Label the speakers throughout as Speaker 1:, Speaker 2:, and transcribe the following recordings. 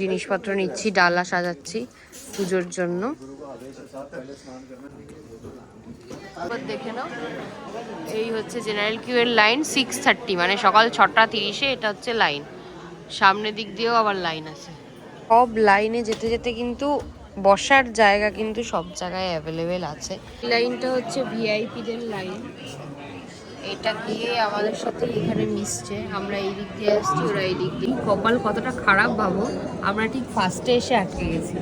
Speaker 1: জিনিসপত্র নিচ্ছি, ডালা সাজাচ্ছি পুজোর জন্য। এই হচ্ছে জেনারেল কিউ এর লাইন সিক্স থার্টি মানে সকাল ছটা তিরিশে এটা হচ্ছে লাইন সামনের দিক দিয়েও আবার লাইন আছে। সব লাইনে যেতে যেতে কিন্তু বসার জায়গা কিন্তু সব জায়গায় অ্যাভেলেবেল আছে। লাইনটা হচ্ছে ভিআইপিদের লাইন এটা গিয়ে আমাদের সাথে এখানে মিশছে। আমরা এই দিক দিয়ে আসছি, ওরা এই দিক দিয়ে। কপাল কতটা খারাপ ভাবো, আমরা ঠিক ফার্স্টে এসে আটকে গেছি।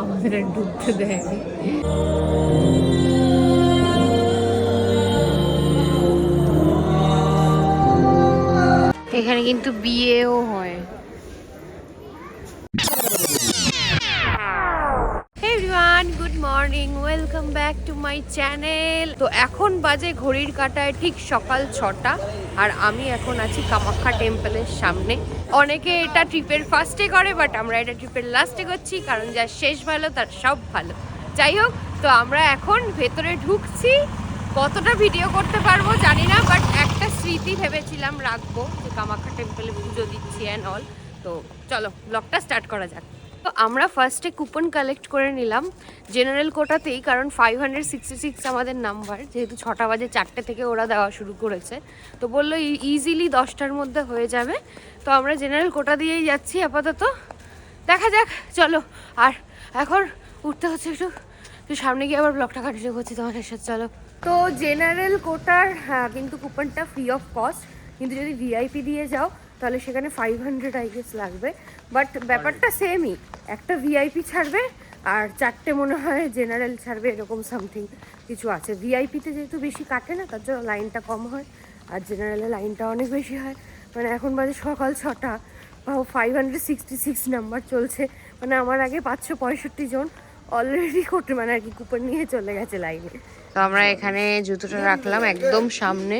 Speaker 1: আমাদের আর ডুবতে দেয়নি। এখানে কিন্তু বিয়েও হয়। Welcome back to my channel. তো এখন বাজে ঘড়ির কাটায় ঠিক সকাল ছটা, আর আমি এখন আছি কামাখ্যা টেম্পলের সামনে। অনেকে এটা ট্রিপের ফার্স্টে করে বাট আমরা এটা ট্রিপের লাস্টে করছি, কারণ যার শেষ ভালো, তার সব ভালো। যাই হোক, তো আমরা এখন ভেতরে ঢুকছি। কতটা ভিডিও করতে পারব জানি না বাট একটা স্মৃতি ভেবেছিলাম রাখব যে কামাখ্যা টেম্পলে পুজো দিচ্ছি অ্যান্ড অল তো চলো ব্লগটা স্টার্ট করা যাক। তো আমরা ফার্স্টে কুপন কালেক্ট করে নিলাম। জেনারেল কোটাতেই, কারণ ফাইভ হান্ড্রেড সিক্সটি সিক্স আমাদের নাম্বার যেহেতু ছটা বাজে চারটে থেকে ওরা দেওয়া শুরু করেছে। তো বলল ইজিলি দশটার মধ্যে হয়ে যাবে। তো আমরা জেনারেল কোটা দিয়েই যাচ্ছি আপাতত। দেখা যাক, চলো। আর এখন উঠতে হচ্ছে একটু। সামনে গিয়ে আবার ব্লগটা কন্টিনিউ করছি তোমাদের সাথে, চলো। তো জেনারেল কোটার হ্যাঁ কিন্তু কুপনটা ফ্রি অফ কস্ট কিন্তু যদি ভিআইপি দিয়ে যাও তাহলে সেখানে ফাইভ হান্ড্রেড আই গেস লাগবে। বাট ব্যাপারটা সেমই একটা ভিআইপি ছাড়বে, আর চারটে মনে হয় জেনারেল ছাড়বে, এরকম সামথিং কিছু আছে। ভিআইপিতে যেহেতু বেশি কাটে না, তার জন্য লাইনটা কম হয়, আর জেনারেলে লাইনটা অনেক বেশি হয়। মানে এখন বাজে সকাল ছটা five hundred sixty six number চলছে। মানে আমার আগে পাঁচশো পঁয়ষট্টি জন অলরেডি কোটে মানে আর কি কুপন নিয়ে চলে গেছে লাইনে তো আমরা এখানে জুতোটা রাখলাম একদম সামনে।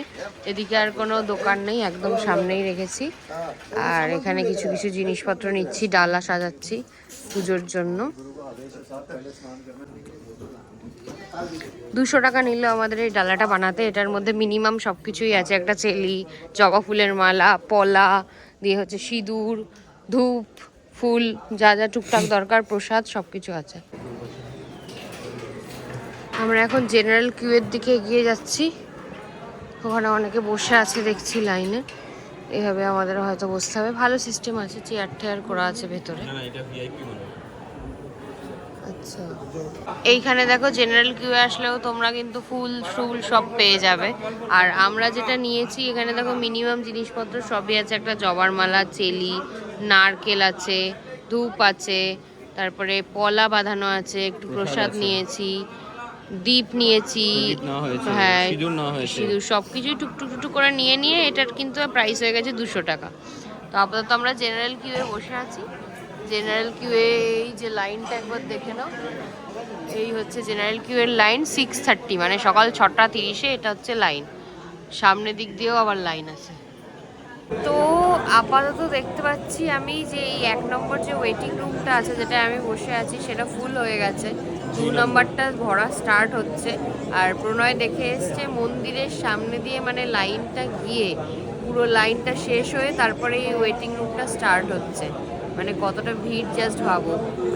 Speaker 1: এদিকে আর কোনো দোকান নেই, একদম সামনেই রেখেছি। আর এখানে কিছু কিছু জিনিসপত্র নিচ্ছি, ডালা সাজাচ্ছি পুজোর জন্য। দুশো টাকা নিল আমাদের এই ডালাটা বানাতে। এটার মধ্যে মিনিমাম সব কিছুই আছে। একটা চেলি, জবা ফুলের মালা, পলা, দিয়ে হচ্ছে সিঁদুর, ধূপ, ফুল, যা যা টুকটাক দরকার, প্রসাদ সব কিছু আছে। আমরা এখন জেনারেল কিউয়ের দিকে এগিয়ে যাচ্ছি। ওখানে অনেকে বসে আছে দেখছি লাইনে এভাবে আমাদের হয়তো বসতে হবে। ভালো সিস্টেম আছে চেয়ার টেয়ার করা আছে ভেতরে। আচ্ছা। এইখানে দেখো জেনারেল কিউ আসলেও তোমরা কিন্তু ফুল ফুল সব পেয়ে যাবে। আর আমরা যেটা নিয়েছি এখানে দেখো মিনিমাম জিনিসপত্র সবই আছে। একটা জবার মালা চেলি নারকেল আছে ধূপ আছে তারপরে পলা বাঁধানো আছে একটু প্রসাদ নিয়েছি। দীপ নিয়েছি। হ্যাঁ
Speaker 2: সিঁদুর
Speaker 1: সিঁদুর সব কিছুই টুকটুক টুকটুক করে নিয়ে নিয়ে এটার কিন্তু প্রাইস হয়ে গেছে দুশো টাকা। তো আপাতত আমরা জেনারেল কিউয়ে বসে আছি। জেনারেল কিউয়ে এই যে লাইনটা একবার দেখে নাও। এই হচ্ছে জেনারেল কিউয়ের লাইন সিক্স থার্টি মানে সকাল ছটা তিরিশে এটা হচ্ছে লাইন সামনের দিক দিয়েও আবার লাইন আছে। তো আপাতত দেখতে পাচ্ছি আমি যে এই এক নম্বর যে ওয়েটিং রুমটা আছে যেটা আমি বসে আছি সেটা ফুল হয়ে গেছে। দু নম্বরটা ভরা স্টার্ট হচ্ছে। আর প্রণয় দেখে এসছে মন্দিরের সামনে দিয়ে মানে লাইনটা গিয়ে পুরো লাইনটা শেষ হয়ে তারপরে এই ওয়েটিং রুমটা স্টার্ট হচ্ছে। মানে কতটা ভিড় জাস্ট ভাবো।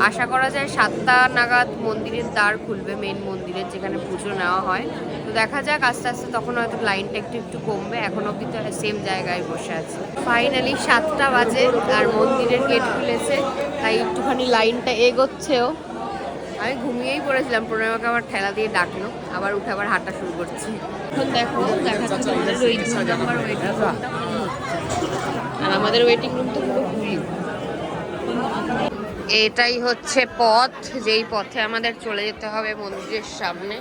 Speaker 1: আশা করা যায় সাতটা নাগাদ মন্দিরের দ্বার খুলবে মেন মন্দিরের যেখানে পুজো নেওয়া হয়। তো দেখা যাক, আস্তে আস্তে তখন হয়তো লাইনটা একটু একটু কমবে। এখন অব্দি তো সেম জায়গায় বসে আছে। ফাইনালি সাতটা বাজে আর মন্দিরের গেট খুলেছে, তাই একটুখানি লাইনটা এগোচ্ছেও। আমি ঘুমিয়েই পড়েছিলাম। প্রণয় আমাকে আবার ঠেলা দিয়ে ডাকলো। আবার উঠে আবার হাঁটা শুরু করছি। এখন দেখো আর আমাদের ওয়েটিং রুম তো এটাই হচ্ছে পথ। যেই পথে আমাদের চলে যেতে হবে মন্দিরের সামনে।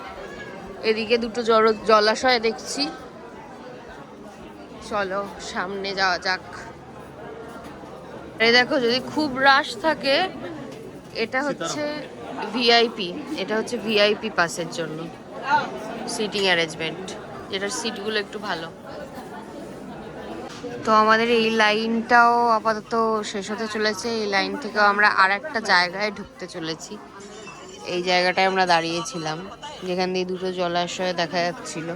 Speaker 1: এদিকে দুটো জল, জলাশয় দেখছি। চলো, সামনে যাওয়া যাক। এই দেখো, যদি খুব রাশ থাকে এটা হচ্ছে ভিআইপি এটা হচ্ছে ভিআইপি পাসের জন্য। সিটিং অ্যারেঞ্জমেন্ট যেটার সিটগুলো একটু ভালো। তো আমাদের এই লাইনটাও আপাতত শেষ হতে চলেছে। এই লাইন থেকেও আমরা আর একটা জায়গায় ঢুকতে চলেছি। এই জায়গাটায় আমরা দাঁড়িয়েছিলাম, যেখান দিয়ে দুটো জলাশয় দেখা যাচ্ছিল।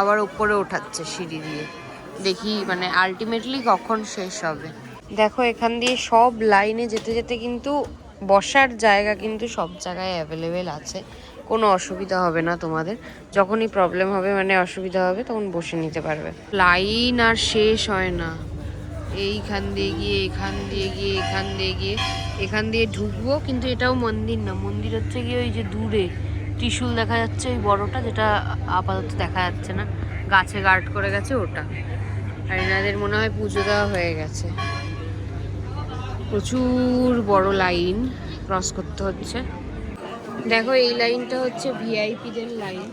Speaker 1: আবার উপরে ওঠাচ্ছে সিঁড়ি দিয়ে। দেখি মানে আলটিমেটলি কখন শেষ হবে। দেখো, এখান দিয়ে সব লাইনে যেতে যেতে কিন্তু বসার জায়গা কিন্তু সব জায়গায় অ্যাভেলেবেল আছে। কোনো অসুবিধা হবে না তোমাদের। যখনই প্রবলেম হবে মানে অসুবিধা হবে, তখন বসে নিতে পারবে। লাইন আর শেষ হয় না। এইখান দিয়ে গিয়ে, এখান দিয়ে গিয়ে, এখান দিয়ে গিয়ে, এখান দিয়ে ঢুকবো, কিন্তু এটাও মন্দির না। মন্দির হচ্ছে গিয়ে ওই যে দূরে। ত্রিশূল দেখা যাচ্ছে ওই বড়টা, যেটা আপাতত দেখা যাচ্ছে না। গাছে গার্ড করে গেছে ওটা। আর এনাদের মনে হয় পুজো দেওয়া হয়ে গেছে। প্রচুর বড় লাইন ক্রস করতে হচ্ছে। দেখো, এই লাইনটা হচ্ছে ভিআইপিদের লাইন।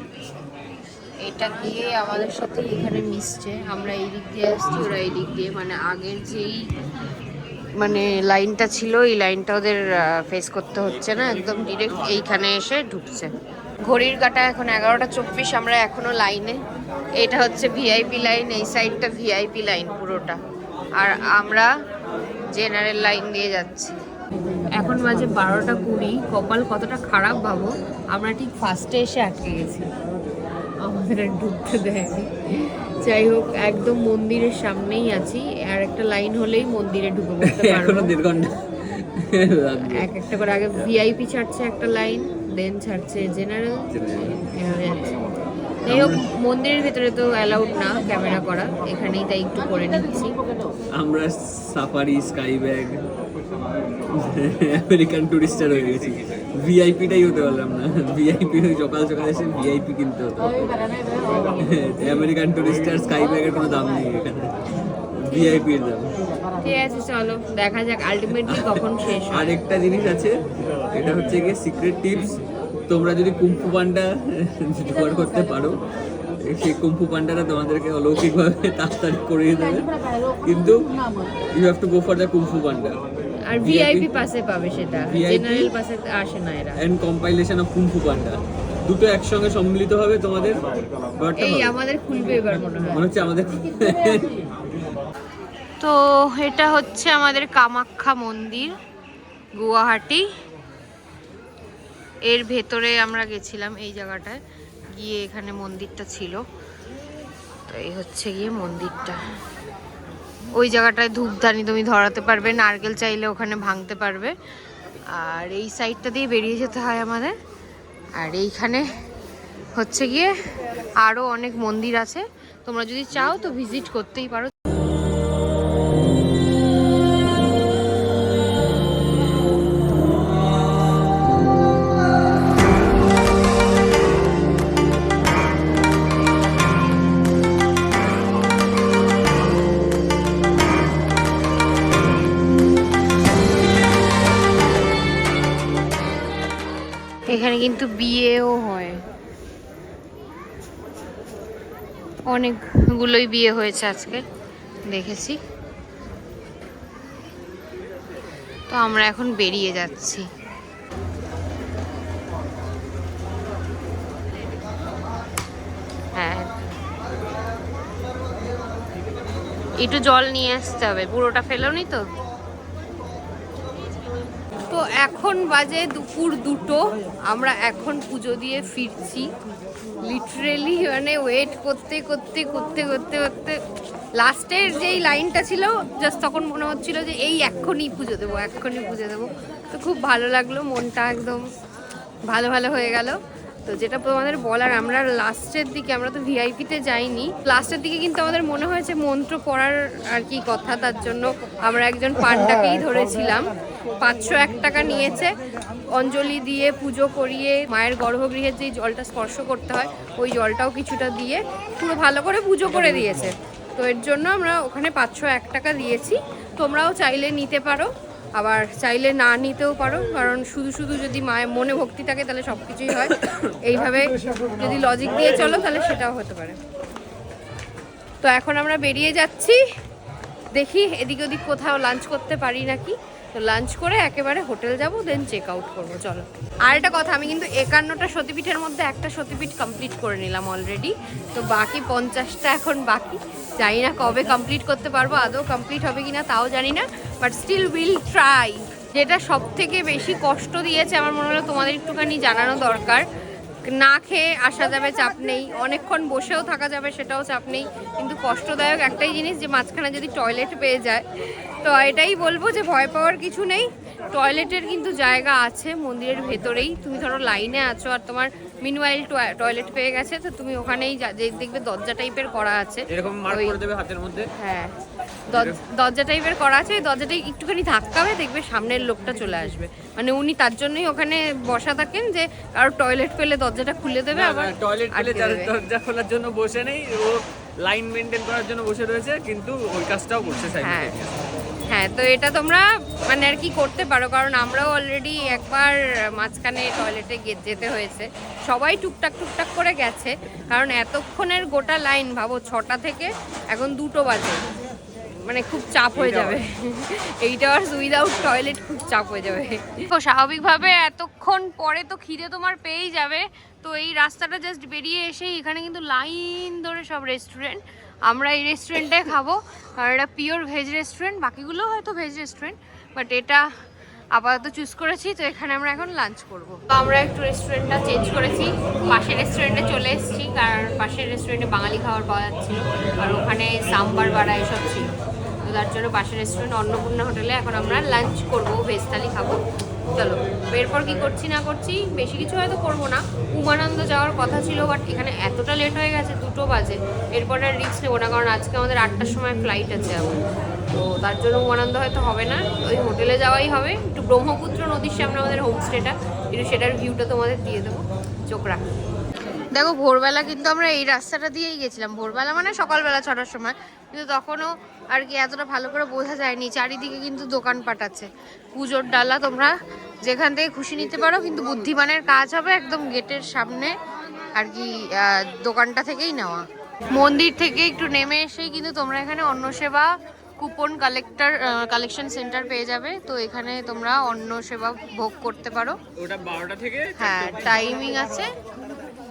Speaker 1: এটা গিয়ে আমাদের সাথে এখানে মিশছে। আমরা এই দিক দিয়ে আসছি, ওরা এই দিক দিয়ে। মানে আগের যেই মানে লাইনটা ছিল, এই লাইনটা ওদের ফেস করতে হচ্ছে না। একদম ডিরেক্ট এইখানে এসে ঢুকছে। ঘড়ির কাটা এখন এগারোটা চব্বিশ, আমরা এখনও লাইনে। এটা হচ্ছে ভিআইপি লাইন, এই সাইডটা ভিআইপি লাইন পুরোটা। আর আমরা জেনারেল লাইন দিয়ে যাচ্ছি। এখন বাজে বারোটা কুড়ি কপাল কতটা খারাপ ভাবো? আমরা ঠিক ফার্স্টে এসে আটকে গেছি। আমাদের আর ঢুকতে দেয়নি। যাই হোক একদম মন্দিরের সামনেই আছি। আর একটা লাইন হলেই মন্দিরে ঢুকে পড়তে পারব। এক একটা করে আগে ভিআইপি ছাড়ছে একটা লাইন দেন ছাড়ছে জেনারেল যাই হোক মন্দিরের ভেতরে তো অ্যালাউড না ক্যামেরা করা। এখানেই তাই একটু করে নিচ্ছি।
Speaker 2: আমরা Safari sky bag American Tourister হয়ে গেছি। ভিআইপিটাই হতে পারলাম না। ভিআইপি সকাল সকাল এসে ভিআইপি কিনতে হতো। আমেরিকান টুরিস্টার স্কাই ব্যাগের কোনো দাম নেই এখানে। ভিআইপির দাম।
Speaker 1: ঠিক আছে চলো দেখা যাক। আলটিমেটলি কখন শেষ
Speaker 2: আরেকটা জিনিস আছে এটা হচ্ছে গিয়ে সিক্রেট টিপস তোমরা যদি কুম্ফু পান্ডা জোগাড় করতে পারো সেই কুম্ফু পান্ডাটা তোমাদেরকে অলৌকিকভাবে তাড়াতাড়ি করিয়ে দেবে। কিন্তু you have to go for the Kung Fu Panda.
Speaker 1: R VIP পাশে পাবে সেটা। জেনারেল পাশে আসে না এরা।
Speaker 2: And compilation of Kung Fu Panda. দুটো একসঙ্গে সম্মিলিত হবে তোমাদের
Speaker 1: এই আমাদের খুলবে এবার মনে হয়।
Speaker 2: মনে হচ্ছে আমাদের
Speaker 1: তো এটা হচ্ছে আমাদের কামাখ্যা মন্দির গুয়াহাটি। এর ভেতরে আমরা গেছিলাম এই জায়গাটায়। গিয়ে এখানে মন্দিরটা ছিল। তো এই হচ্ছে গিয়ে মন্দিরটা। ওই জায়গাটায় ধূপধানি তুমি ধরাতে পারবে, নারকেল চাইলে ওখানে ভাঙতে পারবে। আর এই সাইডটা দিয়ে বেরিয়ে যেতে হয় আমাদের। আর এইখানে হচ্ছে গিয়ে আরও অনেক মন্দির আছে। তোমরা যদি চাও তো ভিজিট করতেই পারো। কিন্তু বিয়েও হয়। অনেকগুলোই বিয়ে হয়েছে আজকে, দেখেছি। তো আমরা এখন বেরিয়ে যাচ্ছি। হ্যাঁ। একটু জল নিয়ে আসতে হবে, পুরোটা ফেলোনি তো? এখন বাজে দুপুর দুটো। আমরা এখন পুজো দিয়ে ফিরছি। লিটারেলি মানে ওয়েট করতে করতে করতে করতে করতে। লাস্টের যেই লাইনটা ছিল জাস্ট তখন মনে হচ্ছিল যে এই এক্ষুনি পুজো দেবো, এক্ষুনি পুজো দেবো। তো খুব ভালো লাগল, মনটা একদম ভালো ভালো হয়ে গেল। তো যেটা তোমাদের বলার, আমরা লাস্টের দিকে, আমরা তো ভিআইপিতে যাইনি। লাস্টের দিকে কিন্তু আমাদের মনে হয়েছে মন্ত্র পড়ার আর কি কথা, তার জন্য আমরা একজন পান্ডাকেই ধরেছিলাম। পাঁচশো এক টাকা নিয়েছে। অঞ্জলি দিয়ে পুজো করিয়ে মায়ের গর্ভগৃহের যে জলটা স্পর্শ করতে হয়, ওই জলটাও কিছুটা দিয়ে পুরো ভালো করে পুজো করে দিয়েছে। তো এর জন্য আমরা ওখানে পাঁচশো এক টাকা দিয়েছি। তোমরাও চাইলে নিতে পারো, আবার চাইলে না নিতেও পারো, কারণ শুধু শুধু যদি মায়ের মনে ভক্তি থাকে তাহলে সব কিছুই হয়। এইভাবে যদি লজিক দিয়ে চলো তাহলে সেটাও হতে পারে। তো এখন আমরা বেরিয়ে যাচ্ছি। দেখি এদিক ওদিক কোথাও লাঞ্চ করতে পারি নাকি? তো লাঞ্চ করে একেবারে হোটেল যাব দেন চেক আউট করব, চলো। আর একটা কথা, আমি কিন্তু একান্নটা সতীপীঠের মধ্যে একটা সতীপীঠ কমপ্লিট করে নিলাম অলরেডি তো বাকি পঞ্চাশটা এখন বাকি। জানি না কবে কমপ্লিট করতে পারব, আদৌ কমপ্লিট হবে কিনা তাও জানি না। বাট স্টিল উইল ট্রাই যেটা সব থেকে বেশি কষ্ট দিয়েছে, আমার মনে হলো তোমাদের একটুখানি জানানো দরকার। না খেয়ে আসা যাবে চাপ নেই। অনেকক্ষণ বসেও থাকা যাবে সেটাও চাপ নেই। কিন্তু কষ্টদায়ক একটাই জিনিস যে মাঝখানে যদি টয়লেট পেয়ে যায় তো এটাই বলব যে ভয় পাওয়ার কিছু নেই। টয়লেটের কিন্তু জায়গা আছে মন্দিরের ভেতরেই। তুমি ধরো লাইনে আছো আর তোমার মিনওয়াইল টয়লেট পেয়ে গেছে তো তুমি ওখানেই যে দেখবে দরজা টাইপের করা আছে।
Speaker 2: এরকম মার্ক করে দেবে হাতের মধ্যে।
Speaker 1: হ্যাঁ। দরজা টাইপের করা আছে ওই দরজাটা একটুখানি ধাক্কাবে দেখবে সামনের লোকটা চলে আসবে। মানে উনি তার জন্যই ওখানে বসা থাকেন যে আর টয়লেট পেলে দরজাটা খুলে দেবে আবার
Speaker 2: টয়লেট পেলে দরজা খোলার জন্য বসে নেই ও লাইন মেনটেন করার জন্য বসে রয়েছে কিন্তু ওই কাজটাও করছে
Speaker 1: হ্যাঁ। হ্যাঁ তো এটা তোমরা মানে আর কি করতে পারো কারণ আমরাও অলরেডি একবার মাঝখানে টয়লেটে যেতে হয়েছে। সবাই টুকটাক টুকটাক করে গেছে কারণ এতক্ষণের গোটা লাইন ভাবো ছটা থেকে এখন দুটো বাজে। মানে খুব চাপ হয়ে যাবে। এইটা আর উইদাউট টয়লেট খুব চাপ হয়ে যাবে। তো স্বাভাবিকভাবে এতক্ষণ পরে তো খিদে তোমার পেয়েই যাবে। তো এই রাস্তাটা জাস্ট বেরিয়ে এসেই এখানে কিন্তু লাইন ধরে সব রেস্টুরেন্ট আমরা এই রেস্টুরেন্টে খাব। কারণ এটা পিওর ভেজ রেস্টুরেন্ট বাকিগুলো হয়তো ভেজ রেস্টুরেন্ট বাট এটা আপাতত চুজ করেছি। তো এখানে আমরা এখন লাঞ্চ করব। তো আমরা একটু রেস্টুরেন্টটা চেঞ্জ করেছি। পাশের রেস্টুরেন্টে চলে এসেছি, কারণ পাশের রেস্টুরেন্টে বাঙালি খাবার পাওয়া যাচ্ছিল। আর ওখানে সাম্বার বাড়া এসব ছিল। তার জন্য পাশের রেস্টুরেন্ট অন্নপূর্ণা হোটেলে এখন আমরা লাঞ্চ করব ভেজ থালি খাব। চলো, এরপর কি করছি না করছি, বেশি কিছু হয়তো করব না। উমানন্দ যাওয়ার কথা ছিল বাট এখানে এতটা লেট হয়ে গেছে, দুটো বাজে। এরপর আর রিস্ক নেব না, কারণ আজকে আমাদের আটটার সময় ফ্লাইট আছে আবার। তো তার জন্য উমানন্দ হয়তো হবে না, ওই হোটেলে যাওয়াই হবে। একটু ব্রহ্মপুত্র নদীর সামনে আমাদের হোমস্টেটা একটু সেটার ভিউটা তোমাদের দিয়ে দেবো। চোখ রাখ। দেখো ভোরবেলা কিন্তু আমরা এই রাস্তাটা দিয়েই গেছিলাম। ভোরবেলা মানে সকালবেলা ছটার সময়। কিন্তু তখনও আর কি এতটা ভালো করে বোঝা যায়নি। চারিদিকে কিন্তু দোকান পাঠাচ্ছে। পুজোর ডালা তোমরা যেখান থেকে খুশি নিতে পারো কিন্তু বুদ্ধিমানের কাজ হবে একদম গেটের সামনে আর কি দোকানটা থেকেই নেওয়া। মন্দির থেকে একটু নেমে এসেই কিন্তু তোমরা এখানে অন্ন সেবা কুপন কালেক্টর কালেকশন সেন্টার পেয়ে যাবে। তো এখানে তোমরা অন্ন সেবা ভোগ করতে পারো।
Speaker 2: ওটা বারোটা থেকে
Speaker 1: হ্যাঁ টাইমিং আছে।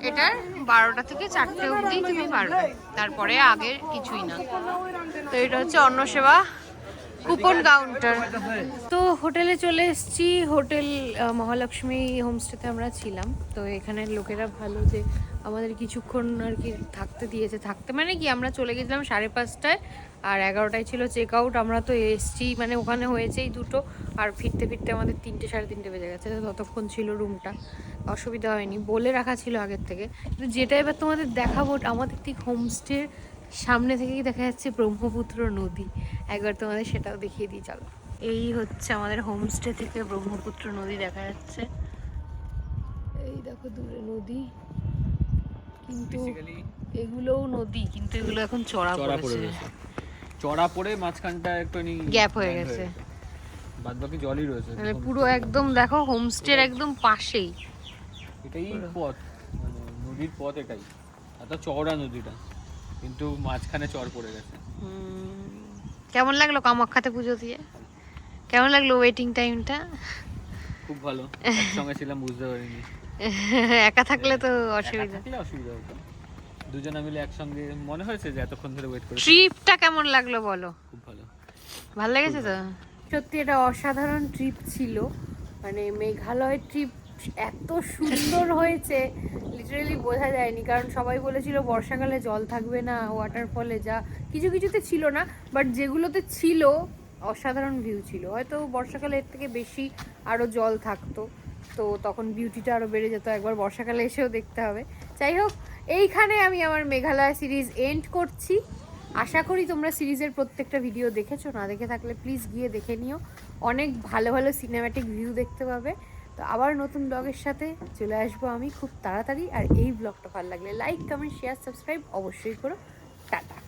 Speaker 1: এটার বারোটা থেকে চারটে অবধি, তুমি পারবে। তারপরে আগের কিছুই না। তো এটা হচ্ছে অন্ন সেবা কুপন কাউন্টার। তো হোটেলে চলে এসেছি। হোটেল মহালক্ষ্মী হোমস্টেতে আমরা ছিলাম। তো এখানের লোকেরা ভালো যে আমাদের কিছুক্ষণ আর কি থাকতে দিয়েছে, থাকতে মানে কি আমরা চলে গেছিলাম সাড়ে পাঁচটায় আর এগারোটায় ছিল চেক আউট আমরা তো এসছি মানে ওখানে হয়েছেই দুটো আর ফিরতে ফিরতে আমাদের তিনটে সাড়ে তিনটে বেজে গেছে তো ততক্ষণ ছিল রুমটা অসুবিধা হয়নি, বলে রাখা ছিল আগের থেকে। কিন্তু যেটা এবার তোমাদের দেখাবো, আমাদের ঠিক হোমস্টের সামনে থেকেই দেখা যাচ্ছে ব্রহ্মপুত্র নদী। একবার তোমাদের সেটাও দেখিয়ে দিই, চলো। এই হচ্ছে আমাদের হোমস্টে থেকে ব্রহ্মপুত্র নদী দেখা যাচ্ছে। এই দেখো দূরে নদী। কিন্তু এগুলোও নদী কিন্তু এগুলো এখন চড়া
Speaker 2: চড়া পড়ে
Speaker 1: পড়েছে।
Speaker 2: চড়া পড়ে মাঝখানটা একটুখানি
Speaker 1: Gap হয়ে গেছে।
Speaker 2: বাদ বাকি জলই রয়েছে।
Speaker 1: মানে পুরো একদম দেখো হোমস্টের একদম পাশেই।
Speaker 2: এটাই পথ মানে নদীর পথ এটাই। এত চওড়া নদীটা কিন্তু মাঝখানে চর পড়ে গেছে।
Speaker 1: কেমন লাগল কামাখ্যাতে পুজো দিয়ে? কেমন লাগল ওয়েটিং টাইমটা
Speaker 2: খুব ভালো একসঙ্গে ছিলাম বুঝতে পারিনি।
Speaker 1: একা থাকলে তো
Speaker 2: একা
Speaker 1: অসুবিধা।
Speaker 2: থাকলে অসুবিধা হতো। দুজনে মিলে একসঙ্গে মনে হয়েছে যে এতক্ষণ ধরে ওয়েট করে
Speaker 1: ট্রিপটা কেমন লাগল বলো?
Speaker 2: খুব ভালো।
Speaker 1: ভালো লেগেছে তো? সত্যি এটা অসাধারণ ট্রিপ ছিল। মানে মেঘালয় ট্রিপ এত সুন্দর হয়েছে লিটারেলি বোঝা যায়নি। কারণ সবাই বলেছিল বর্ষাকালে জল থাকবে না ওয়াটারফলে যা। কিছু কিছুতে ছিল না বাট যেগুলোতে ছিল অসাধারণ ভিউ ছিল। হয়তো বর্ষাকালে এর থেকে বেশি আরও জল থাকতো। তো তখন বিউটিটা আরও বেড়ে যেত। একবার বর্ষাকালে এসেও দেখতে হবে। যাই হোক, এইখানে আমি আমার মেঘালয় সিরিজ এন্ড করছি। আশা করি তোমরা সিরিজের প্রত্যেকটা ভিডিও দেখেছ। না দেখে থাকলে প্লিজ গিয়ে দেখে নিও। অনেক ভালো ভালো সিনেম্যাটিক ভিউ দেখতে পাবে। তো আবার নতুন ব্লগের সাথে চলে আসব আমি খুব তাড়াতাড়ি। আর এই ব্লগটা ভালো লাগলে লাইক কমেন্ট শেয়ার সাবস্ক্রাইব অবশ্যই করো। টাটা।